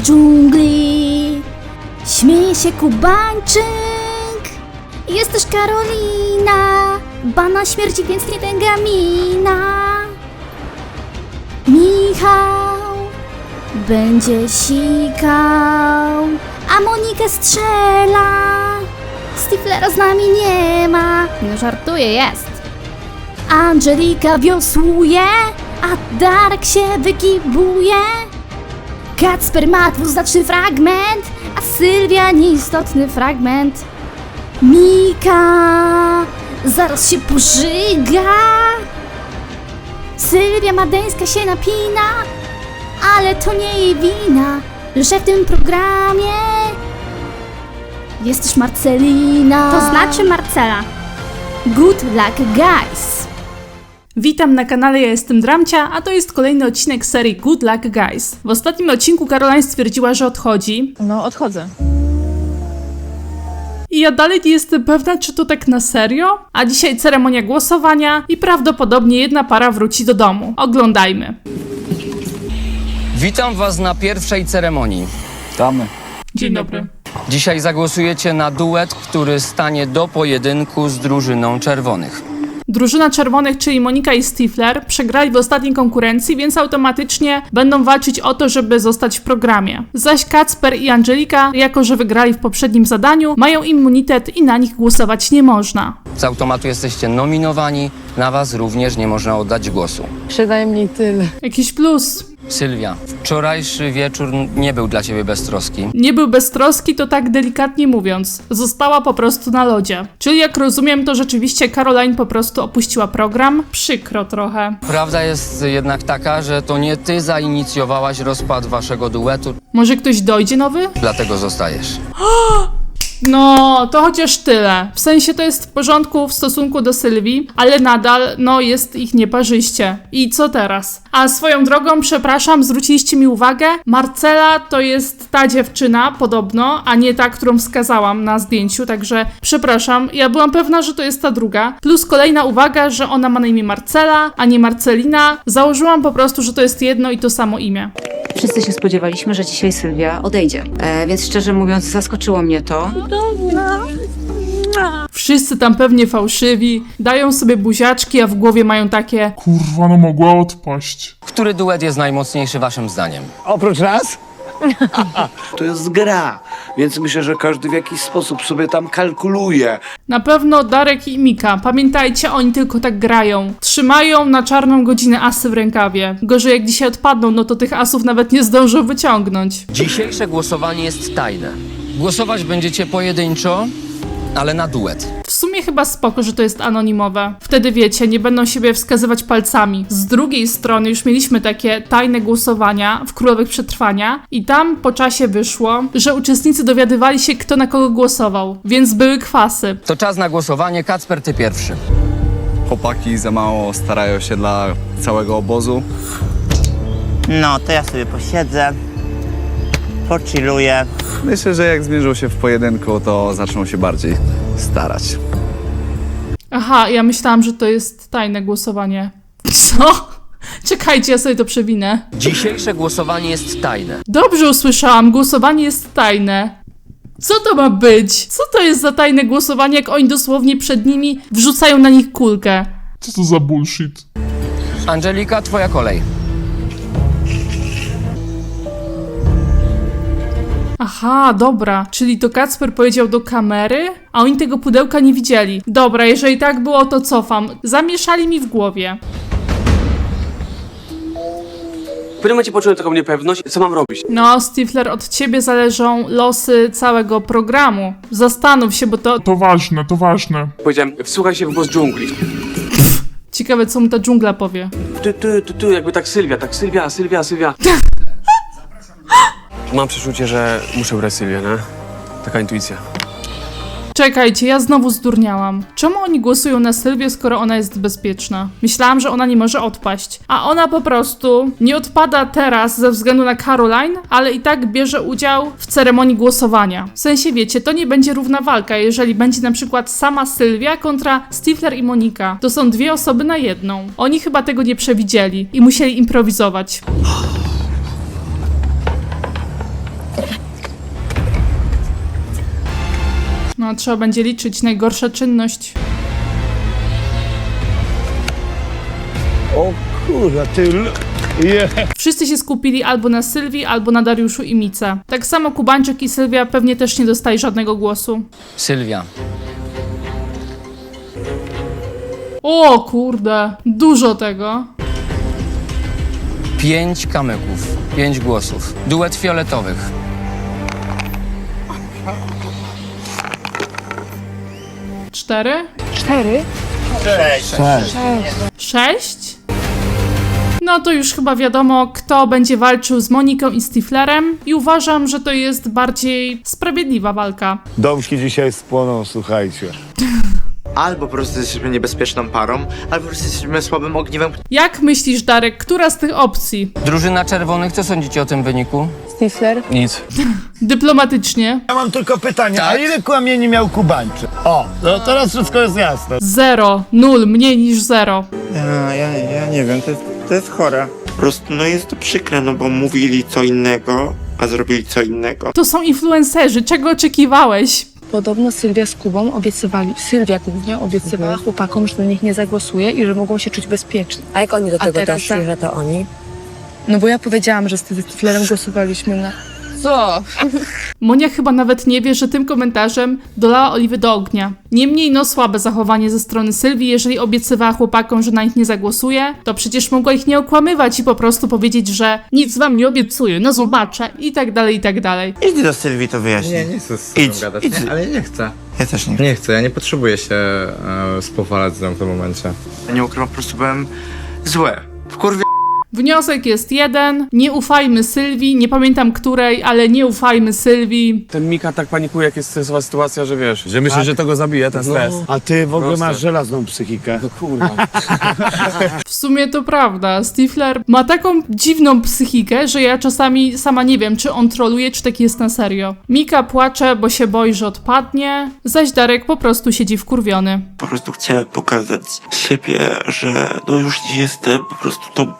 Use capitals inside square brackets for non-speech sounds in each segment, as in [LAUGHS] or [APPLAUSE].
dżungli. Śmieje się Kubańczyk. Jest też Karolina. Bana śmierci, więc nie tęgamina. Michał będzie sikał, a Monikę strzela. Stiflera z nami nie ma. No żartuję, jest. Angelika wiosłuje, a Darek się wykibuje. Kacper ma dwuznaczny fragment, a Sylwia nieistotny fragment. Mika zaraz się pożyga. Sylwia Madeńska się napina, ale to nie jej wina, że w tym programie jest też Marcelina. To znaczy Marcela. Good luck, guys! Witam na kanale, ja jestem Dramcia, a to jest kolejny odcinek serii Good Luck Guys. W ostatnim odcinku Caroline stwierdziła, że odchodzi No, odchodzę. i ja dalej nie jestem pewna, czy to tak na serio. A dzisiaj ceremonia głosowania i prawdopodobnie jedna para wróci do domu. Oglądajmy. Witam Was na pierwszej ceremonii. Damy. Dzień dobry. Dzisiaj zagłosujecie na duet, który stanie do pojedynku z drużyną czerwonych. Drużyna czerwonych, czyli Monika i Stifler, przegrali w ostatniej konkurencji, więc automatycznie będą walczyć o to, żeby zostać w programie. Zaś Kacper i Angelika, jako że wygrali w poprzednim zadaniu, mają immunitet i na nich głosować nie można. Z automatu jesteście nominowani, na Was również nie można oddać głosu. Przynajmniej tyle. Jakiś plus. Sylwia, wczorajszy wieczór nie był dla Ciebie beztroski. Nie był beztroski, to tak delikatnie mówiąc. Została po prostu na lodzie. Czyli jak rozumiem, to rzeczywiście Caroline po prostu opuściła program. Przykro trochę. Prawda jest jednak taka, że to nie Ty zainicjowałaś rozpad Waszego duetu, Może ktoś dojdzie nowy? dlatego zostajesz. [GASPS] [GASPS] No, to chociaż tyle. W sensie to jest w porządku w stosunku do Sylwii, ale nadal, no, jest ich nieparzyście. I co teraz? A swoją drogą, przepraszam, zwróciliście mi uwagę, Marcela to jest ta dziewczyna, podobno, a nie ta, którą wskazałam na zdjęciu, także przepraszam, ja byłam pewna, że to jest ta druga. Plus kolejna uwaga, że ona ma na imię Marcela, a nie Marcelina. Założyłam po prostu, że to jest jedno i to samo imię. Wszyscy się spodziewaliśmy, że dzisiaj Sylwia odejdzie. E, więc szczerze mówiąc, zaskoczyło mnie to. Wszyscy tam pewnie fałszywi, dają sobie buziaczki, a w głowie mają takie Kurwa, no mogła odpaść. Który duet jest najmocniejszy Waszym zdaniem? Oprócz nas? [LAUGHS] To jest gra, więc myślę, że każdy w jakiś sposób sobie tam kalkuluje. Na pewno Darek i Mika. Pamiętajcie, oni tylko tak grają. Trzymają na czarną godzinę asy w rękawie. Gorzej jak dzisiaj odpadną, no to tych asów nawet nie zdążą wyciągnąć. Dzisiejsze głosowanie jest tajne. Głosować będziecie pojedynczo, ale na duet. W sumie chyba spoko, że to jest anonimowe. Wtedy wiecie, nie będą siebie wskazywać palcami. Z drugiej strony już mieliśmy takie tajne głosowania w Królowych Przetrwania i tam po czasie wyszło, że uczestnicy dowiadywali się, kto na kogo głosował, więc były kwasy. To czas na głosowanie. Kacper, Ty pierwszy. Chłopaki za mało starają się dla całego obozu. No, to ja sobie posiedzę, pochilluję. Myślę, że jak zmierzą się w pojedynku, to zaczną się bardziej starać. Aha, ja myślałam, że to jest tajne głosowanie. Co? Czekajcie, ja sobie to przewinę. Dzisiejsze głosowanie jest tajne. Dobrze usłyszałam, głosowanie jest tajne. Co to ma być? Co to jest za tajne głosowanie, jak oni dosłownie przed nimi wrzucają na nich kulkę? Co to za bullshit? Angelika, Twoja kolej. Aha, dobra, czyli to Kacper powiedział do kamery, a oni tego pudełka nie widzieli. Dobra, jeżeli tak było, to cofam. Zamieszali mi w głowie. W pewnym momencie poczułem taką niepewność, co mam robić. No, Stifler, od ciebie zależą losy całego programu. Zastanów się, bo to To ważne, to ważne. Powiedziałem, wsłuchaj się w głos dżungli. ciekawe, co mu ta dżungla powie. Tu, tu, tu, tu, jakby tak Sylwia, tak Sylwia, Sylwia, Sylwia. [LAUGHS] Mam przeczucie, że muszę brać Sylwię, nie? Taka intuicja. Czekajcie, ja znowu zdurniałam. Czemu oni głosują na Sylwię, skoro ona jest bezpieczna? Myślałam, że ona nie może odpaść. A ona po prostu nie odpada teraz ze względu na Caroline, ale i tak bierze udział w ceremonii głosowania. W sensie wiecie, to nie będzie równa walka, jeżeli będzie na przykład sama Sylwia kontra Stifler i Monika. To są dwie osoby na jedną. Oni chyba tego nie przewidzieli i musieli improwizować. No, trzeba będzie liczyć najgorsza czynność. O kurwa, ty... l- Je. Wszyscy się skupili albo na Sylwii, albo na Dariuszu i Mice. Tak samo Kubańczyk i Sylwia pewnie też nie dostali żadnego głosu. Sylwia. O kurde, dużo tego. Pięć kamyków. Pięć głosów. Duet fioletowych. Cztery? Cztery? Sześć? No to już chyba wiadomo, kto będzie walczył z Moniką i Stiflerem i uważam, że to jest bardziej sprawiedliwa walka. Domki dzisiaj spłoną, słuchajcie. Albo po prostu jesteśmy niebezpieczną parą, albo po prostu jesteśmy słabym ogniwem, Jak myślisz, Darek, która z tych opcji? Drużyna czerwonych, co sądzicie o tym wyniku? Stifler? Nic. Dyplomatycznie. Ja mam tylko pytanie, a Tak. ile kłamieni miał Kubańczyk? O, no teraz wszystko jest jasne. Zero, nul, mniej niż zero. Ja, ja, ja nie wiem, to jest, to jest chore. Po prostu, no jest to przykre, no bo mówili co innego, a zrobili co innego. To są influencerzy, czego oczekiwałeś? Podobno Sylwia z Kubą obiecywali, Sylwia głównie obiecywała chłopakom, że na nich nie zagłosuje i że mogą się czuć bezpiecznie. A jak oni do A tego teraz doszli, tak. że to oni? No bo ja powiedziałam, że z tym Stiflerem głosowaliśmy na... Co? Monia chyba nawet nie wie, że tym komentarzem dolała oliwy do ognia. Niemniej no słabe zachowanie ze strony Sylwii, jeżeli obiecywała chłopakom, że na nich nie zagłosuje, to przecież mogła ich nie okłamywać i po prostu powiedzieć, że nic wam nie obiecuję, no zobaczę i tak dalej, i tak dalej. Idź do Sylwii to wyjaśnij. Nie, nie chcę z Idź, tobą gadać, idź. nie, ale nie chcę. Ja też nie. Nie chcę, ja nie potrzebuję się e, spowalać z nią w tym momencie. Nie ukrywam, po prostu byłem zły. W kurwie Wniosek jest jeden, nie ufajmy Sylwii, nie pamiętam której, ale nie ufajmy Sylwii. Ten Mika tak panikuje, jak jest stresowa sytuacja, że wiesz, że myśli, że to go zabije, ten stres. A ty w ogóle Proste. masz żelazną psychikę. No kurwa. [LAUGHS] W sumie to prawda, Stifler ma taką dziwną psychikę, że ja czasami sama nie wiem, czy on troluje, czy tak jest na serio. Mika płacze, bo się boi, że odpadnie, zaś Darek po prostu siedzi wkurwiony. po prostu chciałem pokazać siebie, że no już nie jestem po prostu tą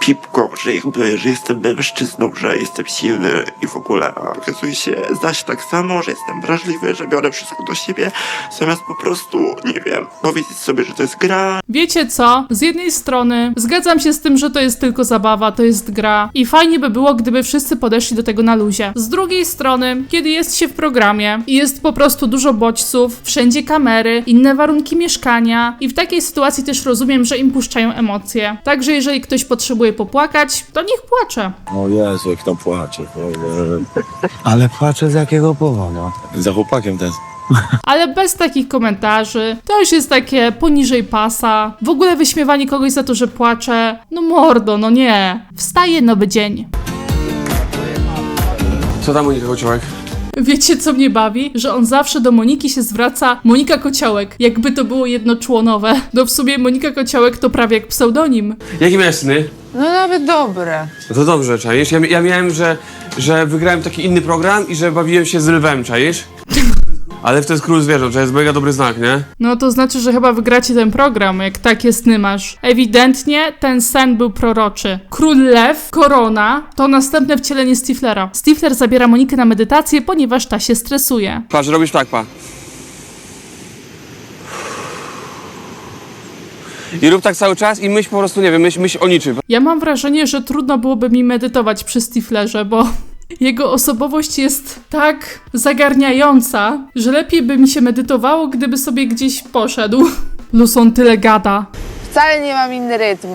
pipką, że jakby, że jestem mężczyzną, że jestem silny i w ogóle okazuje się zaś tak samo, że jestem wrażliwy, że biorę wszystko do siebie, zamiast po prostu, nie wiem, powiedzieć sobie, że to jest gra, Wiecie co? Z jednej strony zgadzam się z tym, że to jest tylko zabawa, to jest gra i fajnie by było, gdyby wszyscy podeszli do tego na luzie. Z drugiej strony, kiedy jest się w programie i jest po prostu dużo bodźców, wszędzie kamery, inne warunki mieszkania i w takiej sytuacji też rozumiem, że im puszczają emocje. Także jeżeli ktoś potrzebuje popłakać, to niech płacze. O Jezu, jak to płacze. Ale płacze z jakiego powodu? Za chłopakiem ten. Ale bez takich komentarzy, to już jest takie poniżej pasa. W ogóle wyśmiewanie kogoś za to, że płacze. No mordo, no nie. Wstaje nowy dzień. Co tam Monika Kociołek? Wiecie, co mnie bawi? Że on zawsze do Moniki się zwraca Monika Kociołek, jakby to było jednoczłonowe. No w sumie Monika Kociołek to prawie jak pseudonim. Jakie miałeś sny? No nawet dobre. No to dobrze, czaisz? Ja, ja miałem, że, że wygrałem taki inny program i że bawiłem się z lwem, czaisz? [LAUGHS] Ale to jest król zwierząt, to jest mega dobry znak, nie? No to znaczy, że chyba wygracie ten program, jak takie sny masz. Ewidentnie ten sen był proroczy. Król Lew, korona, to następne wcielenie Stiflera. Stifler zabiera Monikę na medytację, ponieważ ta się stresuje. Patrz, robisz tak, pa. I rób tak cały czas i myśl po prostu, nie wiem, myśl, myśl o niczym. Ja mam wrażenie, że trudno byłoby mi medytować przy Stiflerze, bo jego osobowość jest tak zagarniająca, że lepiej by mi się medytowało, gdyby sobie gdzieś poszedł. Luz on tyle gada. Wcale nie mam inny rytm.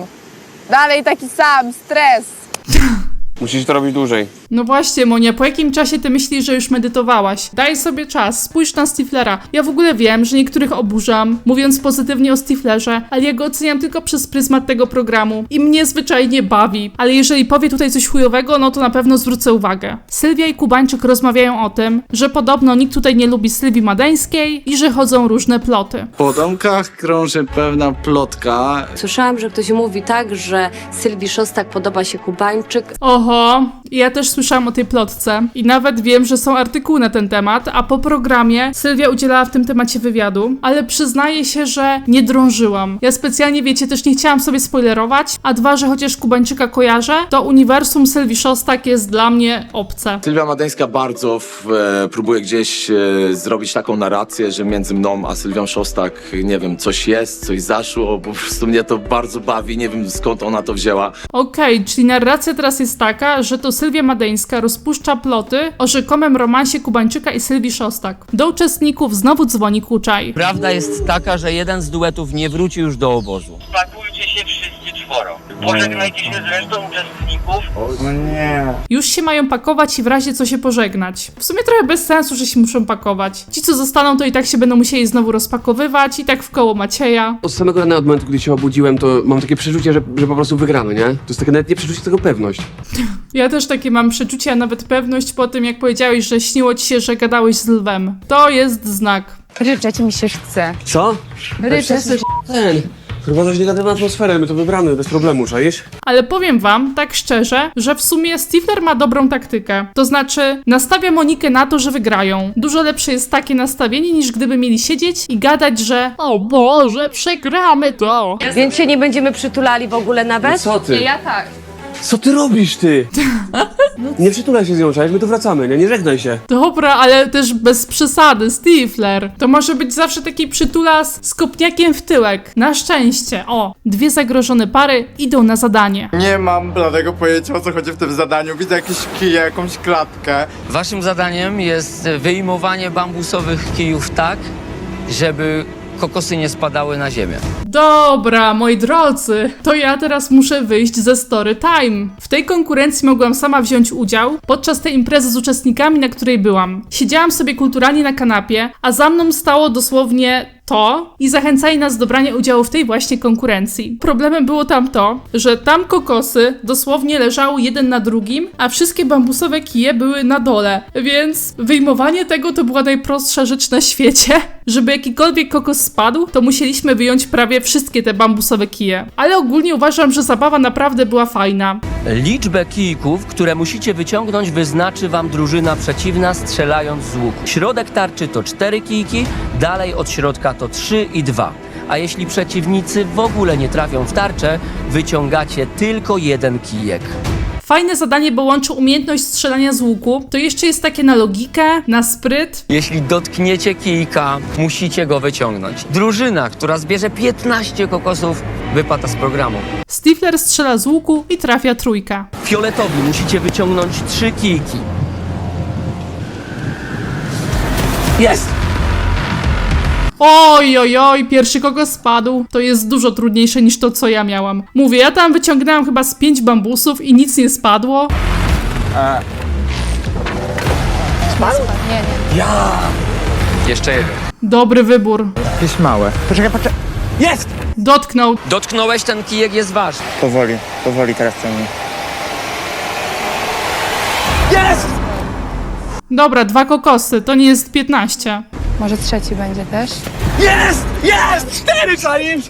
Dalej taki sam, stres. [LAUGHS] Musisz to robić dłużej. No właśnie, Monia, po jakim czasie ty myślisz, że już medytowałaś? Daj sobie czas, spójrz na Stiflera. Ja w ogóle wiem, że niektórych oburzam, mówiąc pozytywnie o Stiflerze, ale ja go oceniam tylko przez pryzmat tego programu i mnie zwyczajnie bawi. Ale jeżeli powie tutaj coś chujowego, no to na pewno zwrócę uwagę. Sylwia i Kubańczyk rozmawiają o tym, że podobno nikt tutaj nie lubi Sylwii Madeńskiej i że chodzą różne ploty. Po domkach krąży pewna plotka. Słyszałam, że ktoś mówi tak, że Sylwii Szostak podoba się Kubańczyk, Oho, ja też słyszałam o tej plotce i nawet wiem, że są artykuły na ten temat, a po programie Sylwia udzielała w tym temacie wywiadu, ale przyznaję się, że nie drążyłam. Ja specjalnie, wiecie, też nie chciałam sobie spoilerować, a dwa, że chociaż Kubańczyka kojarzę, to uniwersum Sylwii Szostak jest dla mnie obce. Sylwia Madeńska bardzo w, e, próbuje gdzieś e, zrobić taką narrację, że między mną a Sylwią Szostak, nie wiem, coś jest, coś zaszło, po prostu mnie to bardzo bawi, nie wiem skąd ona to wzięła. Okej, czyli narracja teraz jest taka, że to Sylwia Madeńska rozpuszcza ploty o rzekomym romansie Kubańczyka i Sylwii Szostak. Do uczestników znowu dzwoni Kuczaj. Prawda jest taka, że jeden z duetów nie wróci już do obozu. Pakujcie się wszyscy czworo. Pożegnajcie się z resztą uczestników. No nie. Już się mają pakować i w razie co się pożegnać. W sumie trochę bez sensu, że się muszą pakować. Ci, co zostaną, to i tak się będą musieli znowu rozpakowywać, i tak w koło Macieja. Od samego rana, od momentu, gdy się obudziłem, to mam takie przeczucie, że, że po prostu wygramy, nie? To jest takie nawet nie przeczucie, tylko pewność. [LAUGHS] Ja też takie mam przeczucie, a nawet pewność po tym, jak powiedziałeś, że śniło ci się, że gadałeś z lwem. To jest znak. Ryczeć mi się chce. Co? Ryczeć. Ten. Wprowadzasz negatywną atmosferę, my to wybramy bez problemu, czaisz? Ale powiem wam, tak szczerze, że w sumie Stifler ma dobrą taktykę. To znaczy, nastawia Monikę na to, że wygrają. Dużo lepsze jest takie nastawienie, niż gdyby mieli siedzieć i gadać, że o Boże, przegramy to. Więc się nie będziemy przytulali w ogóle nawet? Co ty? Ja tak. Co ty robisz, ty? [LAUGHS] Nie przytulaj się z nią, czaisz? My tu wracamy, nie? Nie żegnaj się. Dobra, ale też bez przesady, Stifler. To może być zawsze taki przytulas z kopniakiem w tyłek. Na szczęście. O, dwie zagrożone pary idą na zadanie. Nie mam bladego pojęcia o co chodzi w tym zadaniu. Widzę jakieś kije, jakąś klatkę. Waszym zadaniem jest wyjmowanie bambusowych kijów tak, żeby kokosy nie spadały na ziemię. Dobra, moi drodzy, to ja teraz muszę wyjść ze Story Time. W tej konkurencji mogłam sama wziąć udział podczas tej imprezy z uczestnikami, na której byłam. Siedziałam sobie kulturalnie na kanapie, a za mną stało dosłownie to i zachęcali nas do brania udziału w tej właśnie konkurencji. Problemem było tam to, że tam kokosy dosłownie leżały jeden na drugim, a wszystkie bambusowe kije były na dole, więc wyjmowanie tego to była najprostsza rzecz na świecie. [LAUGHS] Żeby jakikolwiek kokos spadł, to musieliśmy wyjąć prawie wszystkie te bambusowe kije. Ale ogólnie uważam, że zabawa naprawdę była fajna. Liczbę kijków, które musicie wyciągnąć, wyznaczy wam drużyna przeciwna strzelając z łuku. Środek tarczy to 4 kijki, dalej od środka to 3 i 2. A jeśli przeciwnicy w ogóle nie trafią w tarczę, wyciągacie tylko jeden kijek. Fajne zadanie, bo łączy umiejętność strzelania z łuku. To jeszcze jest takie na logikę, na spryt. Jeśli dotkniecie kijka, musicie go wyciągnąć. Drużyna, która zbierze 15 kokosów, wypada z programu. Stifler strzela z łuku i trafia trójka. Fioletowi musicie wyciągnąć 3 kijki. Jest! Oj, oj, oj, pierwszy kokos spadł. To jest dużo trudniejsze niż to, co ja miałam. Mówię, ja tam wyciągnęłam chyba z pięć bambusów i nic nie spadło. Jeszcze jeden. Dobry wybór. Jakieś małe. Poczekaj, poczekaj. Jest! Dotknął. Dotknąłeś, ten kijek jest wasz. Powoli, powoli teraz ciągnij. Dobra, dwa kokosy, to nie jest 15. Może trzeci będzie też? Jest! Jest! Cztery czaisz!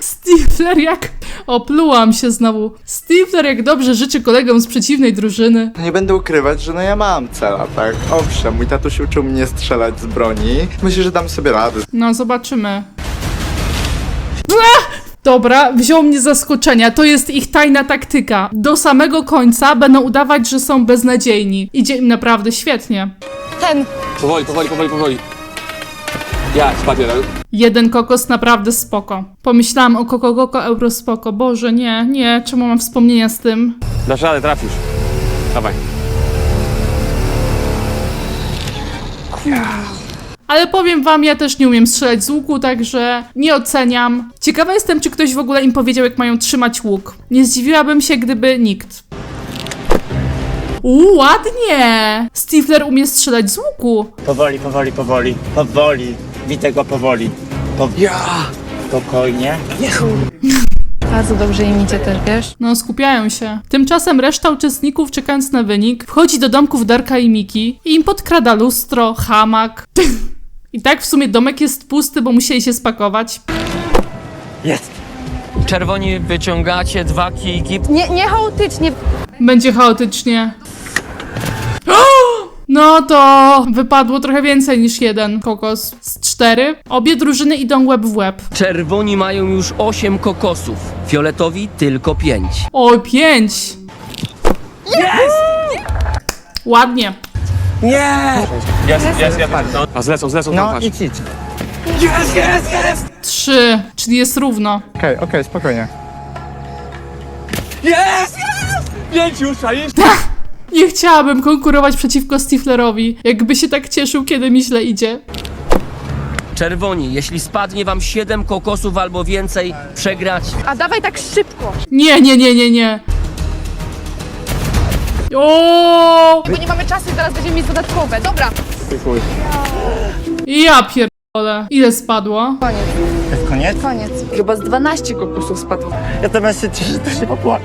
Stifler jak... Oplułam się znowu. Stifler jak dobrze życzy kolegom z przeciwnej drużyny. Nie będę ukrywać, że no ja mam cela, tak? Owszem, mój tatuś uczył mnie strzelać z broni. Myślę, że dam sobie radę. No, zobaczymy. Ech! Dobra, wziął mnie z zaskoczenia. To jest ich tajna taktyka. Do samego końca będą udawać, że są beznadziejni. Idzie im naprawdę świetnie. Ten. Powoli, powoli, powoli, powoli. Ja, spadł jeden. Kokos naprawdę spoko. Pomyślałam o Koko Koko Euro spoko. Boże, nie, nie, czemu mam wspomnienia z tym? Dasz radę, trafisz. Dawaj. Ale powiem wam, ja też nie umiem strzelać z łuku, także nie oceniam. Ciekawa jestem, czy ktoś w ogóle im powiedział, jak mają trzymać łuk. Nie zdziwiłabym się, gdyby nikt. Uuu, ładnie! Stifler umie strzelać z łuku. Powoli, powoli, powoli. Powoli. Widzę go powoli. Po... Ja! Spokojnie. Bardzo dobrze im idzie też, wiesz? No, skupiają się. Tymczasem reszta uczestników, czekając na wynik, wchodzi do domków Darka i Miki i im podkrada lustro, hamak. [LAUGHS] I tak w sumie domek jest pusty, bo musieli się spakować. Jest! Czerwoni wyciągacie dwa kijki. Nie, nie chaotycznie. Będzie chaotycznie. [GASPS] No to wypadło trochę więcej niż jeden kokos z cztery. Obie drużyny idą łeb w łeb. Czerwoni mają już 8 kokosów, fioletowi tylko 5. O, pięć! Ładnie. A zlecą, zlecą tam, No patrz. idź, idź. Trzy, czyli jest równo. Okej, okej, spokojnie. [LAUGHS] Nie chciałabym konkurować przeciwko Stiflerowi. Jakby się tak cieszył, kiedy mi źle idzie. Czerwoni, jeśli spadnie wam 7 kokosów albo więcej, przegracie. A dawaj tak szybko, Nie, nie, nie, nie, nie. O! bo nie mamy czasu i zaraz będziemy mieć dodatkowe. Dobra, Ja pierdolę. Ile spadło? Koniec? koniec. Chyba z 12 kokosów spadło. Ja teraz się cieszę, że to się popłaczę.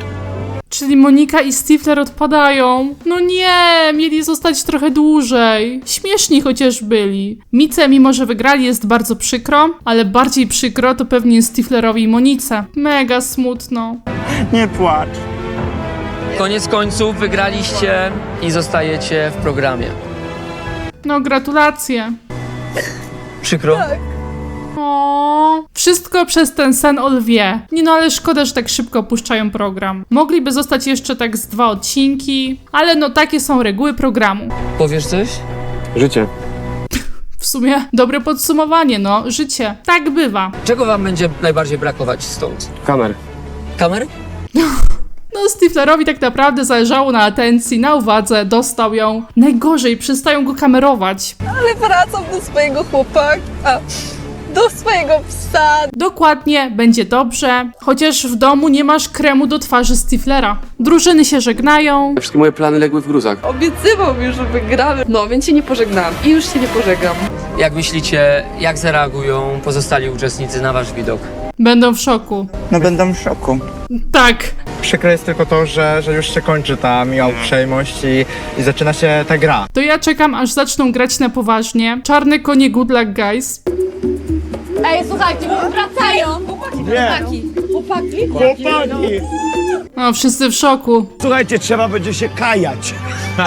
Czyli Monika i Stifler odpadają. No nie, mieli zostać trochę dłużej. Śmieszni chociaż byli. Mice, mimo że wygrali, jest bardzo przykro, ale bardziej przykro to pewnie Stiflerowi i Monice. Mega smutno. Nie płacz. Koniec końców wygraliście i zostajecie w programie. No, gratulacje. Przykro? O, wszystko przez ten sen o lwie. Nie no, ale szkoda, że tak szybko opuszczają program. Mogliby zostać jeszcze tak z dwa odcinki, ale no takie są reguły programu. Powiesz coś? Życie. W sumie dobre podsumowanie, no, życie. Tak bywa. Czego wam będzie najbardziej brakować stąd? Kamer. Kamer? No, Stiflerowi tak naprawdę zależało na atencji, na uwadze, dostał ją. Najgorzej, przestają go kamerować. Ale wracam do swojego chłopaka, do swojego psa. Dokładnie, będzie dobrze, chociaż w domu nie masz kremu do twarzy Stiflera. Drużyny się żegnają. Wszystkie moje plany legły w gruzach. Obiecywał mi, że wygramy. No, więc się nie pożegnałam i już się nie pożegnam. Jak myślicie, jak zareagują pozostali uczestnicy na wasz widok? Będą w szoku. No będę w szoku. Tak, Przykre jest tylko to, że, że już się kończy ta miła uprzejmość i, i zaczyna się ta gra. to ja czekam, aż zaczną grać na poważnie. Czarne konie good luck, guys. Ej, słuchajcie, wracają! Chłopaki, chłopaki, chłopaki. O, wszyscy w szoku. Słuchajcie, trzeba będzie się kajać. [LAUGHS]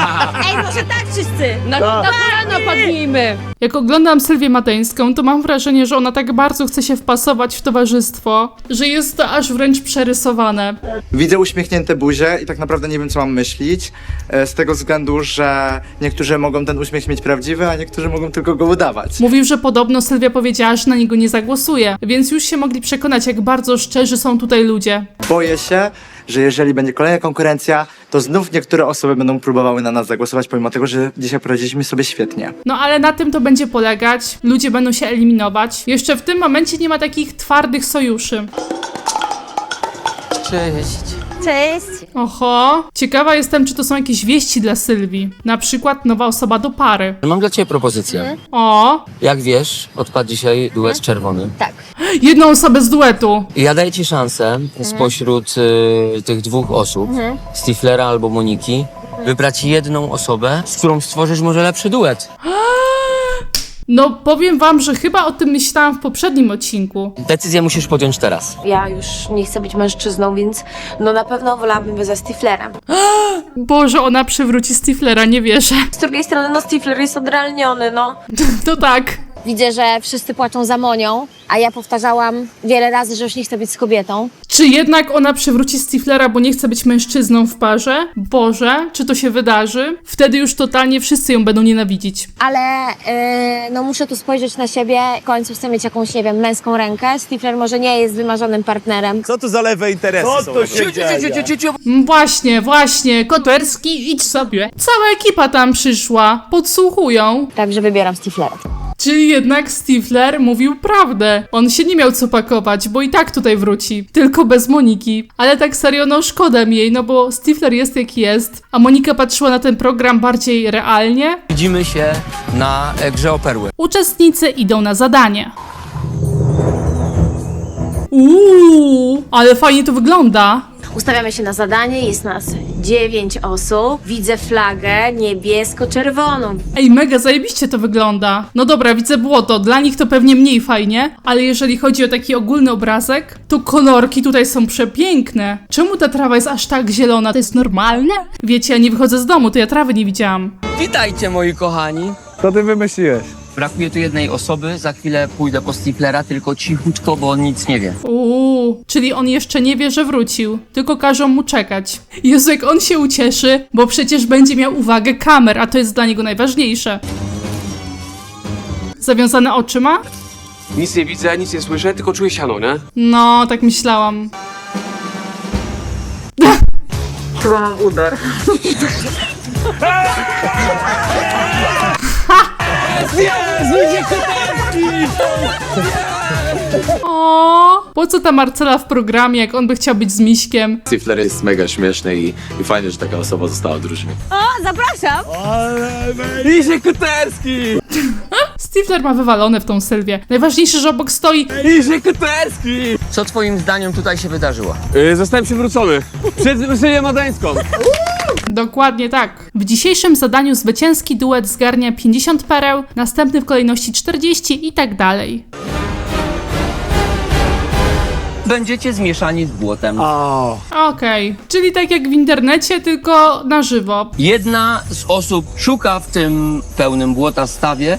Na, na kolana padnijmy! Jak oglądam Sylwię Mateńską, to mam wrażenie, że ona tak bardzo chce się wpasować w towarzystwo, że jest to aż wręcz przerysowane. Widzę uśmiechnięte buzie i tak naprawdę nie wiem, co mam myśleć. e, Z tego względu, że niektórzy mogą ten uśmiech mieć prawdziwy, a niektórzy mogą tylko go udawać. Mówił, że podobno Sylwia powiedziała, że na niego nie zagłosuje, więc już się mogli przekonać, jak bardzo szczerzy są tutaj ludzie. Boję się, że jeżeli będzie kolejna konkurencja, to znów niektóre osoby będą próbowały na nas zagłosować, pomimo tego, że dzisiaj poradziliśmy sobie świetnie. No ale na tym to będzie polegać, ludzie będą się eliminować. Jeszcze w tym momencie nie ma takich twardych sojuszy. Cześć. Cześć. Oho, ciekawa jestem, czy to są jakieś wieści dla Sylwii. Na przykład nowa osoba do pary. Mam dla ciebie propozycję. O, Jak wiesz, odpadł dzisiaj duet czerwony. jedną osobę z duetu. I ja daję ci szansę spośród y, tych dwóch osób, Stiflera albo Moniki, wybrać jedną osobę, z którą stworzysz może lepszy duet. [GASPS] No, powiem wam, że chyba o tym myślałam w poprzednim odcinku. Decyzję musisz podjąć teraz. Ja już nie chcę być mężczyzną, więc no na pewno wolałabym być za Stiflerem. [GASPS] Boże, ona przywróci Stiflera, nie wierzę. Z drugiej strony, no Stifler jest odrealniony, no. [LAUGHS] To tak. Widzę, że wszyscy płaczą za Monią, a ja powtarzałam wiele razy, że już nie chcę być z kobietą. Czy jednak ona przywróci Stiflera, bo nie chce być mężczyzną w parze? Boże, czy to się wydarzy? Wtedy już totalnie wszyscy ją będą nienawidzić. Ale yy, no muszę tu spojrzeć na siebie. W końcu chcę mieć jakąś, nie wiem, męską rękę. Stifler może nie jest wymarzonym partnerem. Co to za lewe interesy Co są? to się dzieje? Mm, Właśnie, właśnie, Koterski, idź sobie. Cała ekipa tam przyszła, podsłuchują. Także wybieram Stiflera. Czyli jednak Stifler mówił prawdę. On się nie miał co pakować, bo i tak tutaj wróci. Tylko bez Moniki. Ale tak serio, no szkoda mi jej, no bo Stifler jest jaki jest, a Monika patrzyła na ten program bardziej realnie. Widzimy się na e, grze o perły. Uczestnicy idą na zadanie. Uuu, ale fajnie to wygląda. Ustawiamy się na zadanie, jest nas 9 osób. Widzę flagę niebiesko-czerwoną. Ej, mega zajebiście to wygląda. No dobra, widzę błoto, dla nich to pewnie mniej fajnie, ale jeżeli chodzi o taki ogólny obrazek, to kolorki tutaj są przepiękne. Czemu ta trawa jest aż tak zielona? To jest normalne? Wiecie, ja nie wychodzę z domu, to ja trawy nie widziałam. Witajcie moi kochani. Co ty wymyśliłeś? Brakuje tu jednej osoby, za chwilę pójdę po Stiflera, tylko cichutko, bo on nic nie wie. Uuu, czyli on jeszcze nie wie, że wrócił, tylko każą mu czekać. Jezu, jak on się ucieszy, bo przecież będzie miał uwagę kamer, a to jest dla niego najważniejsze. Zawiązane oczy ma? Nic nie widzę, nic nie słyszę, tylko czuję siano, nie? No, tak myślałam. Chyba mam udar. [LAUGHS] O, po co ta Marcela w programie, jak on by chciał być z Miśkiem? Stifler jest mega śmieszny i, i fajnie, że taka osoba została w drużynie. O, zapraszam! Izie Kuterski! Stifler ma wywalone w tą Sylwię. Najważniejsze, że obok stoi Izie Kuterski! Co twoim zdaniem tutaj się wydarzyło? Yy, zostałem przywrócony. Przed Sylwią Madańską. Dokładnie tak. W dzisiejszym zadaniu zwycięski duet zgarnia 50 pereł, następny w kolejności 40 i tak dalej. Będziecie zmieszani z błotem. Okej, czyli tak jak w internecie, tylko na żywo. Jedna z osób szuka w tym pełnym błota stawie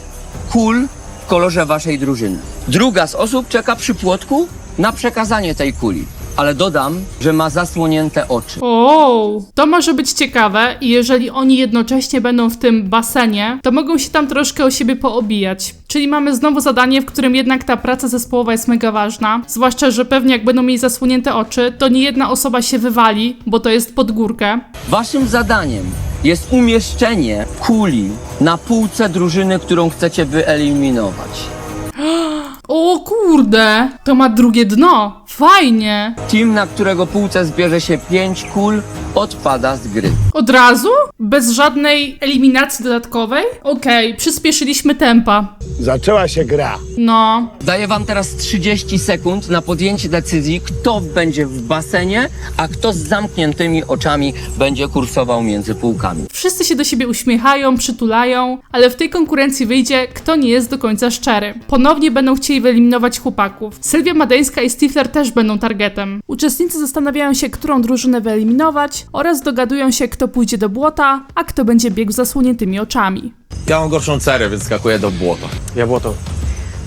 kul w kolorze waszej drużyny. Druga z osób czeka przy płotku na przekazanie tej kuli. Ale dodam, że ma zasłonięte oczy. O, to może być ciekawe i jeżeli oni jednocześnie będą w tym basenie, to mogą się tam troszkę o siebie poobijać. Czyli mamy znowu zadanie, w którym jednak ta praca zespołowa jest mega ważna. Zwłaszcza, że pewnie jak będą mieli zasłonięte oczy, to nie jedna osoba się wywali, bo to jest pod górkę. Waszym zadaniem jest umieszczenie kuli na półce drużyny, którą chcecie wyeliminować. O kurde, to ma drugie dno. Fajnie. Team, na którego półce zbierze się 5 kul, odpada z gry. Od razu? Bez żadnej eliminacji dodatkowej? Okej, przyspieszyliśmy tempa. Zaczęła się gra. No, Daję wam teraz 30 sekund na podjęcie decyzji, kto będzie w basenie, a kto z zamkniętymi oczami będzie kursował między półkami. wszyscy się do siebie uśmiechają, przytulają, ale w tej konkurencji wyjdzie, kto nie jest do końca szczery. Ponownie będą chcieli wyeliminować chłopaków. Sylwia Madeńska i Stifler też będą targetem. Uczestnicy zastanawiają się, którą drużynę wyeliminować oraz dogadują się, kto pójdzie do błota, a kto będzie biegł z zasłoniętymi oczami. Ja mam gorszą cerę, więc skakuję do błota. Ja błoto.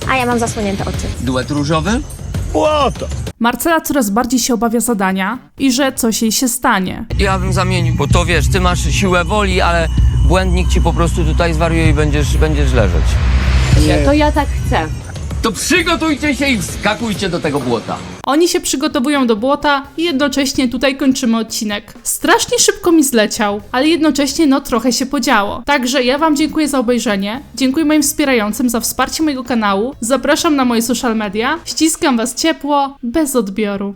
A ja mam zasłonięte oczy. Duet różowy? Błoto. Marcela coraz bardziej się obawia zadania i że coś jej się stanie. Ja bym zamienił, bo to wiesz, ty masz siłę woli, ale błędnik ci po prostu tutaj zwariuje i będziesz, będziesz leżeć. To ja tak chcę. To przygotujcie się i wskakujcie do tego błota. Oni się przygotowują do błota i jednocześnie tutaj kończymy odcinek. Strasznie szybko mi zleciał, ale jednocześnie no trochę się podziało. Także ja wam dziękuję za obejrzenie, dziękuję moim wspierającym za wsparcie mojego kanału, zapraszam na moje social media, ściskam was ciepło, bez odbioru.